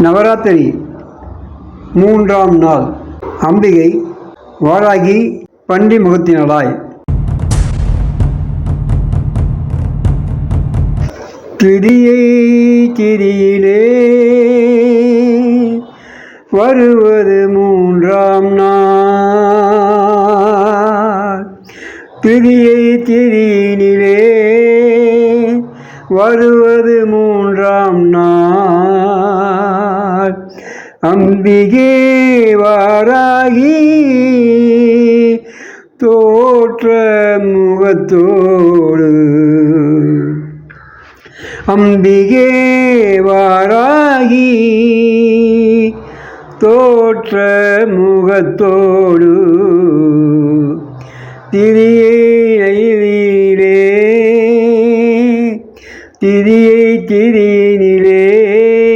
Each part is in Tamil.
நவராத்திரி மூன்றாம் நாள். அம்பிகை வாராகி பண்டி முகத்தினளாய் திரியை திரியிலே வருவது மூன்றாம் நாள். திரியை திரியினிலே வருவது மூன்றாம் நாள் அம்பிகே வாராகி தோற்ற முகத்தோடு அம்பிகே வாராகி தோற்ற முகத்தோடு திரியையிலே திரியை திரியினிலே.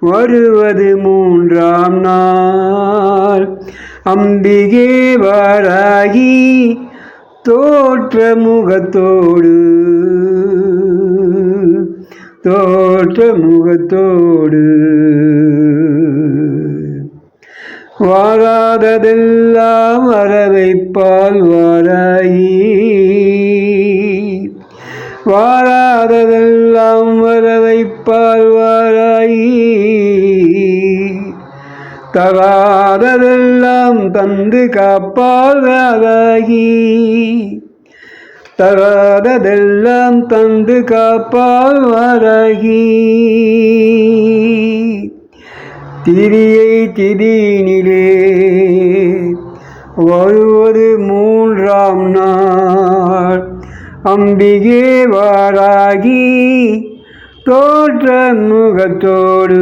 வருவது மூன்றாம் நாள். அம்பிகே வாராகி தோற்ற முகத்தோடு தோற்ற முகத்தோடு வாழாததெல்லாம் வரவைப்பால் வா வாராததெல்லாம் வரவைப்பால் வாராயி தராததெல்லாம் தந்து காப்பால் வாராயி தராததெல்லாம் தந்து காப்பால் வாராகி திரியை திரியினிலே வருவது மூன்றாம் நாள். அம்பிகே வாராகி தோற்ற முகத்தோடு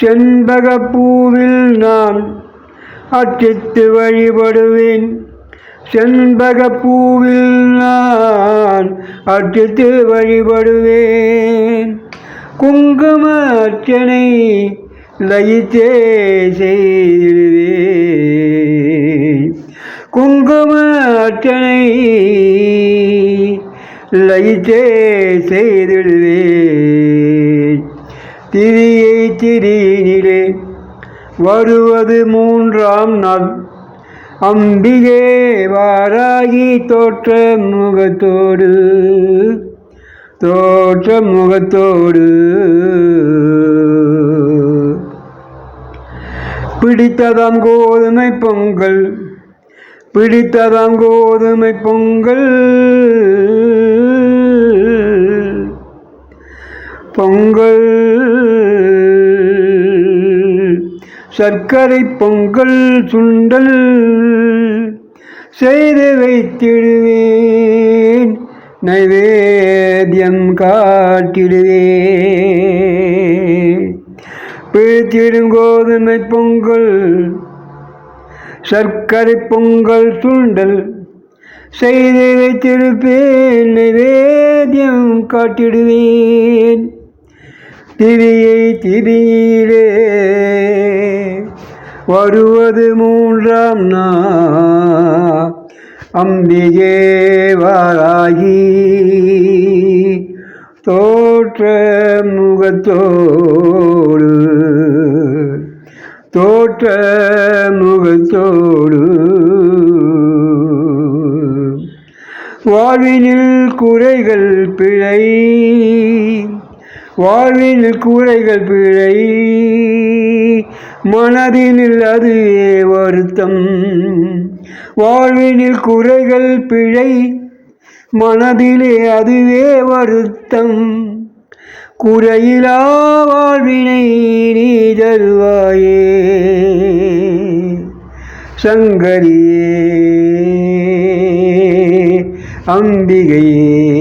செண்பகப்பூவில் நான் அச்சித்து வழிபடுவேன். செண்பகப்பூவில் நான் அச்சித்து வழிபடுவேன். குங்கும அர்ச்சனை லயித்தே செய்திடுவேன். லயித்தே செய்திடுவேன் திரியை திரியினிலே வருவது மூன்றாம் நாள். அம்பிகே வாராகி தோற்ற முகத்தோடு தோற்ற முகத்தோடு. பிடித்ததாம் கோதுமை பொங்கல் பிடித்ததாம் கோதுமை பொங்கல். பொங்கல். சர்க்கரை பொங்கல் சுண்டல் செய்து வைத்திடுவேன். நைவேத்தியம் காட்டிடுவேன். பிடித்திடும் கோதுமை பொங்கல் சர்க்கரை பொங்கல் சுண்டல் செய்து வைத்திருப்பேன். நைவேத்தியம் காட்டிடுவேன். திரியை திரியிலே வருவது மூன்றாம் நாள். அம்பிகே வாராகி. தோற்ற முகத்தோடு. தோற்ற முகத்தோடு. வாழ்வினில் குறைகள் பிழை. வாழ்வில் கூரைகள் பிழை மனதினில் அது வருத்தம். வாழ்வினில் குறைகள் பிழை மனதிலே அதுவே வருத்தம். குறையிலா வாழ்வினை நீ தருவாயே சங்கரியே அம்பிகையே.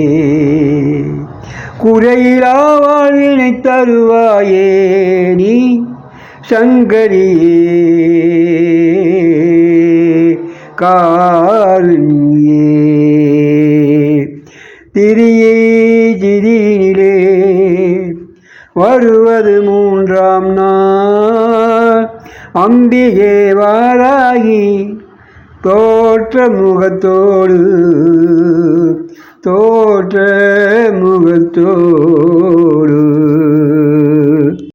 குறையிலா வாழ்வினை தருவாயே நீ சங்கரியே. காருண்யே. திரியே திரியினிலே வருவது மூன்றாம் நாள். அம்பிகே வாராகி தோற்ற முகத்தோடு தோற்ற முகத்தோடு